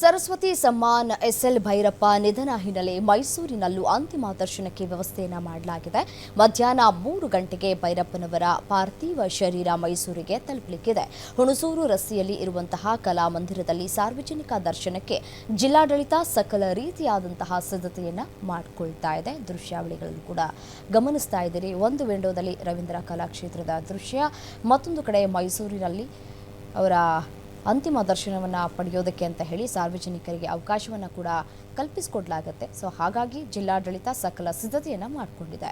Saraswati Samman SL Bhyrappa ನಿಧನ ಹಿನ್ನೆಲೆ ಮೈಸೂರಿನಲ್ಲೂ ಅಂತಿಮ ದರ್ಶನಕ್ಕೆ ವ್ಯವಸ್ಥೆಯನ್ನು ಮಾಡಲಾಗಿದೆ. ಮಧ್ಯಾಹ್ನ ಮೂರು ಗಂಟೆಗೆ ಭೈರಪ್ಪನವರ ಪಾರ್ಥಿವ ಶರೀರ ಮೈಸೂರಿಗೆ ತಲುಪಲಿಕ್ಕಿದೆ. ಹುಣಸೂರು ರಸ್ತೆಯಲ್ಲಿ ಇರುವಂತಹ ಕಲಾಮಂದಿರದಲ್ಲಿ ಸಾರ್ವಜನಿಕ ದರ್ಶನಕ್ಕೆ ಜಿಲ್ಲಾಡಳಿತ ಸಕಲ ರೀತಿಯಾದಂತಹ ಸಿದ್ಧತೆಯನ್ನು ಮಾಡಿಕೊಳ್ತಾ ಇದೆ. ದೃಶ್ಯಾವಳಿಗಳನ್ನು ಕೂಡ ಗಮನಿಸ್ತಾ ಇದ್ದೀರಿ. ಒಂದು ವಿಂಡೋದಲ್ಲಿ ರವೀಂದ್ರ ಕಲಾಕ್ಷೇತ್ರದ ದೃಶ್ಯ. ಮತ್ತೊಂದು ಕಡೆ ಮೈಸೂರಿನಲ್ಲಿ ಅವರ ಅಂತಿಮ ದರ್ಶನವನ್ನು ಪಡೆಯೋದಕ್ಕೆ ಅಂತ ಹೇಳಿ ಸಾರ್ವಜನಿಕರಿಗೆ ಅವಕಾಶವನ್ನು ಕೂಡ ಕಲ್ಪಿಸಿಕೊಡ್ಲಾಗತ್ತೆ. ಸೊ ಹಾಗಾಗಿ ಜಿಲ್ಲಾಡಳಿತ ಸಕಲ ಸಿದ್ಧತೆಯನ್ನು ಮಾಡಿಕೊಂಡಿದೆ.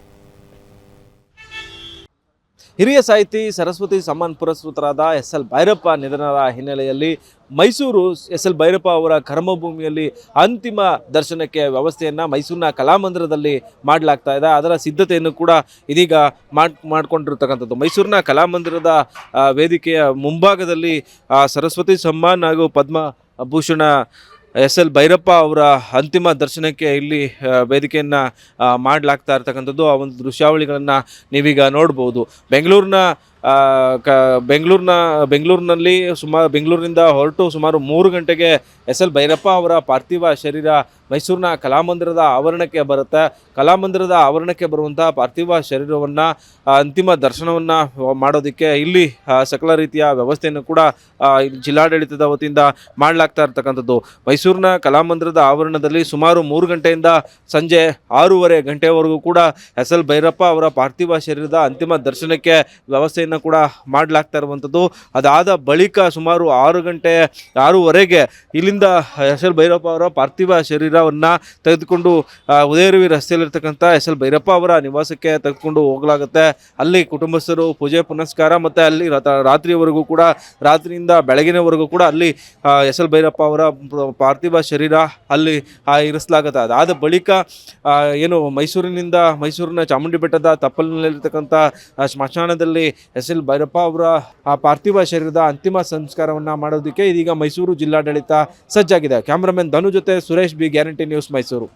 ಹಿರಿಯ ಸಾಹಿತಿ ಸರಸ್ವತಿ ಸಮ್ಮಾನ್ ಪುರಸ್ಕೃತರಾದ ಎಸ್ ಎಲ್ ಭೈರಪ್ಪ ನಿಧನರ ಹಿನ್ನೆಲೆಯಲ್ಲಿ ಮೈಸೂರು ಎಸ್ ಎಲ್ ಭೈರಪ್ಪ ಅವರ ಕರ್ಮಭೂಮಿಯಲ್ಲಿ ಅಂತಿಮ ದರ್ಶನಕ್ಕೆ ವ್ಯವಸ್ಥೆಯನ್ನು ಮೈಸೂರಿನ ಕಲಾಮಂದಿರದಲ್ಲಿ ಮಾಡಲಾಗ್ತಾ ಇದೆ. ಅದರ ಸಿದ್ಧತೆಯನ್ನು ಕೂಡ ಇದೀಗ ಮಾಡ್, ಮಾಡಿಕೊಂಡಿರ್ತಕ್ಕಂಥದ್ದು. ಮೈಸೂರಿನ ಕಲಾಮಂದಿರದ ವೇದಿಕೆಯ ಮುಂಭಾಗದಲ್ಲಿ ಸರಸ್ವತಿ ಸಮ್ಮಾನ್ ಹಾಗೂ ಪದ್ಮ ಭೂಷಣ ಎಸ್ ಎಲ್ ಭೈರಪ್ಪ ಅವರ ಅಂತಿಮ ದರ್ಶನಕ್ಕೆ ಇಲ್ಲಿ ವೇದಿಕೆಯನ್ನು ಮಾಡಲಾಗ್ತಾ ಇರ್ತಕ್ಕಂಥದ್ದು ಆ ಒಂದು ದೃಶ್ಯಾವಳಿಗಳನ್ನು ನೀವೀಗ ನೋಡ್ಬೋದು. ಬೆಂಗಳೂರಿನ ಕ, ಬೆಂಗಳೂರಿನ, ಬೆಂಗಳೂರಿನಲ್ಲಿ ಸುಮಾರು, ಬೆಂಗಳೂರಿನಿಂದ ಹೊರಟು ಸುಮಾರು ಮೂರು ಗಂಟೆಗೆ ಎಸ್ ಎಲ್ ಭೈರಪ್ಪ ಅವರ ಪಾರ್ಥಿವ ಶರೀರ ಮೈಸೂರಿನ ಕಲಾಮಂದಿರದ ಆವರಣಕ್ಕೆ ಬರುತ್ತೆ. ಕಲಾಮಂದಿರದ ಆವರಣಕ್ಕೆ ಬರುವಂಥ ಪಾರ್ಥಿವ ಶರೀರವನ್ನು ಅಂತಿಮ ದರ್ಶನವನ್ನು ಮಾಡೋದಕ್ಕೆ ಇಲ್ಲಿ ಸಕಲ ರೀತಿಯ ವ್ಯವಸ್ಥೆಯನ್ನು ಕೂಡ ಜಿಲ್ಲಾಡಳಿತದ ವತಿಯಿಂದ ಮಾಡಲಾಗ್ತಾ ಇರ್ತಕ್ಕಂಥದ್ದು. ಮೈಸೂರಿನ ಕಲಾಮಂದಿರದ ಆವರಣದಲ್ಲಿ ಸುಮಾರು ಮೂರು ಗಂಟೆಯಿಂದ ಸಂಜೆ ಆರೂವರೆ ಗಂಟೆವರೆಗೂ ಕೂಡ ಎಸ್ ಎಲ್ ಭೈರಪ್ಪ ಅವರ ಪಾರ್ಥಿವ ಶರೀರದ ಅಂತಿಮ ದರ್ಶನಕ್ಕೆ ವ್ಯವಸ್ಥೆಯನ್ನು ಕೂಡ ಮಾಡಲಾಗ್ತಾ ಇರುವಂಥದ್ದು. ಅದಾದ ಬಳಿಕ ಸುಮಾರು ಆರು ಗಂಟೆ, ಆರೂವರೆಗೆ ಇಲ್ಲಿಂದ ಎಸ್ ಎಲ್ ಭೈರಪ್ಪ ಅವರ ಪಾರ್ಥಿವ ಶರೀರವನ್ನು ತೆಗೆದುಕೊಂಡು ಉದಯರವಿ ರಸ್ತೆಯಲ್ಲಿರ್ತಕ್ಕಂಥ ಎಸ್ ಎಲ್ ಭೈರಪ್ಪ ಅವರ ನಿವಾಸಕ್ಕೆ ತೆಗೆದುಕೊಂಡು ಹೋಗಲಾಗುತ್ತೆ. ಅಲ್ಲಿ ಕುಟುಂಬಸ್ಥರು ಪೂಜೆ, ಪುನಸ್ಕಾರ ಮತ್ತು ಅಲ್ಲಿ ರಾತ್ರಿವರೆಗೂ ಕೂಡ, ರಾತ್ರಿಯಿಂದ ಬೆಳಗಿನವರೆಗೂ ಕೂಡ ಅಲ್ಲಿ ಎಸ್ ಎಲ್ ಭೈರಪ್ಪ ಅವರ ಪ್ರ- ಪಾರ್ಥಿವ ಶರೀರ ಅಲ್ಲಿ ಇರಿಸಲಾಗುತ್ತೆ. ಅದಾದ ಬಳಿಕ ಏನು ಮೈಸೂರಿನಿಂದ ಮೈಸೂರಿನ ಚಾಮುಂಡಿ ಬೆಟ್ಟದ ತಪ್ಪಲಿನಲ್ಲಿರ್ತಕ್ಕಂಥ ಸ್ಮಶಾನದಲ್ಲಿ ಎಸ್ ಎಲ್ ಭೈರಪ್ಪ ಅವರ, ಆ, ಪಾರ್ಥಿವ ಶರೀರದ ಅಂತಿಮ ಸಂಸ್ಕಾರವನ್ನು ಮಾಡೋದಕ್ಕೆ ಇದೀಗ ಮೈಸೂರು ಜಿಲ್ಲಾಡಳಿತ ಸಜ್ಜಾಗಿದೆ. ಕ್ಯಾಮ್ರಾಮನ್ ಧನು ಜೊತೆ Suresh B. Guarantee news Mysuru